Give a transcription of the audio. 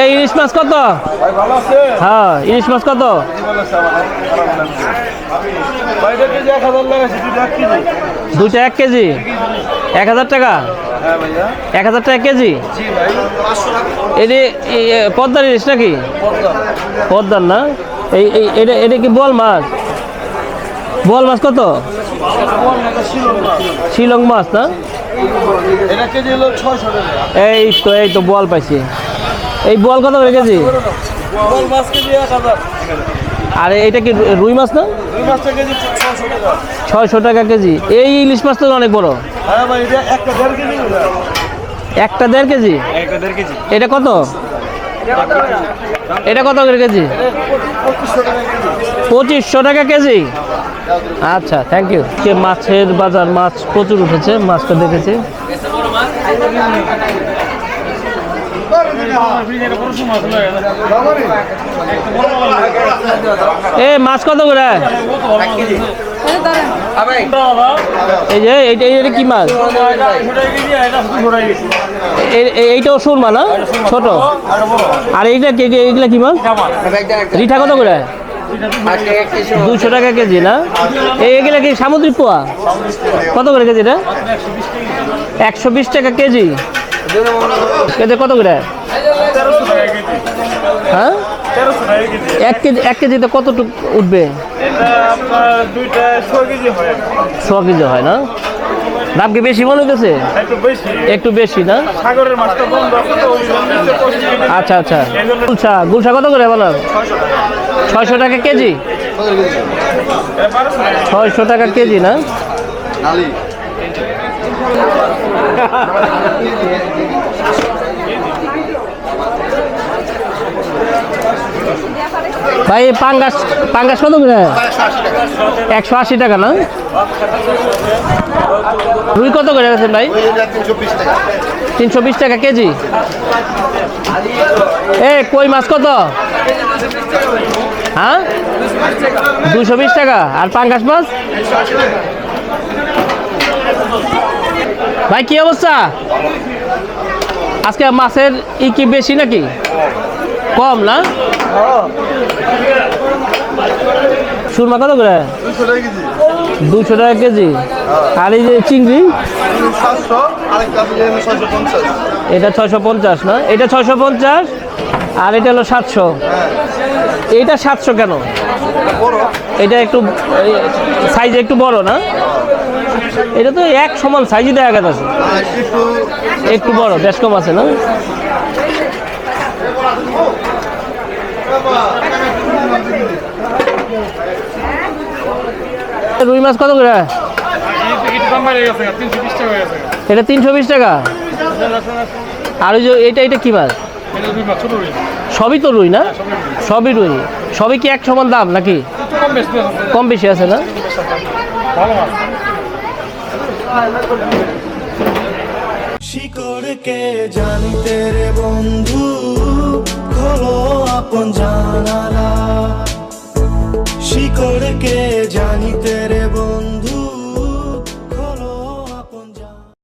এই ইলিশ মাছ কত? হ্যাঁ ইলিশ মাছ কত? দুইটা এক কেজি। এক হাজার টাকা? এক হাজার টাকা কেজি? এটি পদ্মার ইলিশ নাকি? পদ্মা পদ্মার না? এই এটা এটা কি বল মাছ? বল মাছ কত? শিলং মাছ না? এই তো এই তো বল পাইছি। এই বল কত করে কেজি? আর এটা কি রুই মাছ না? ছয়শো টাকা। কেজি। এই ইলিশ মাছ তো অনেক বড়। একটা দেড় কেজি এটা কত? এটা কত করে কেজি? পঁচিশশো টাকা কেজি। পঁচিশশো টাকা কেজি? আচ্ছা থ্যাংক ইউ কে মাছের বাজার মাছ প্রচুর উঠেছে মাছটা দেখেছি। এ, মাছ কত করে? এই যে, এইটা কি মাছ? এইটাও সুরমা না? ছোট। আর এইটা এইগুলা কি মাছ? রিঠা কত করে? দুশো টাকা কেজি না? এই এগুলা কি সামুদ্রিক পোয়া? কত করে কেজি এটা একশো বিশ টাকা কেজি। কেজি কত করে? হ্যাঁ? এক কেজি এক কেজিতে কতটুকু উঠবে? হয় ছ কেজি হয় না? দাম কি বেশি মনে হতেছে একটু বেশি না? সাগরের মাছটা। আচ্ছা আচ্ছা। গুলশা গুলশা কত করে বলো? ছয়শো টাকা কেজি। ছয়শো টাকা কেজি না? ভাই, পাঙ্গাস পাঙ্গাস কত করে? একশো আশি টাকা না? রুই কত করে গেছেন ভাই? তিনশো বিশ টাকা কেজি। এ, কই মাছ কত? হ্যাঁ? দুশো বিশ টাকা। আর পাঙ্গাস মাছ? ভাই, কি অবস্থা? আজকে মাছের ই কি বেশি নাকি? কম না? সুরমা কত করে? দুশো টাকা কেজি। আর এই যে চিংড়ি? এটা ছয়শো পঞ্চাশ, না? এটা ছয়শো পঞ্চাশ, আর এটা হলো সাতশো। এইটা সাতশো কেন? এটা একটু সাইজ একটু বড়, না? এটা তো এক সমান সাইজই দেখা গেছে। একটু বড় বেশ কম আছে, না? রুই মাছ কত করে? এটা তিনশো বিশ টাকা। আর ওই যে এটা এটা কি মাছ? সবই তো রুই না? সবই রুই। সবই কি এক সমান দাম নাকি? কম বেশি আছে না? শিকড়কে জানিতে রে বন্ধু। খোলো আপন জানালা। শিকড়কে জানিতে রে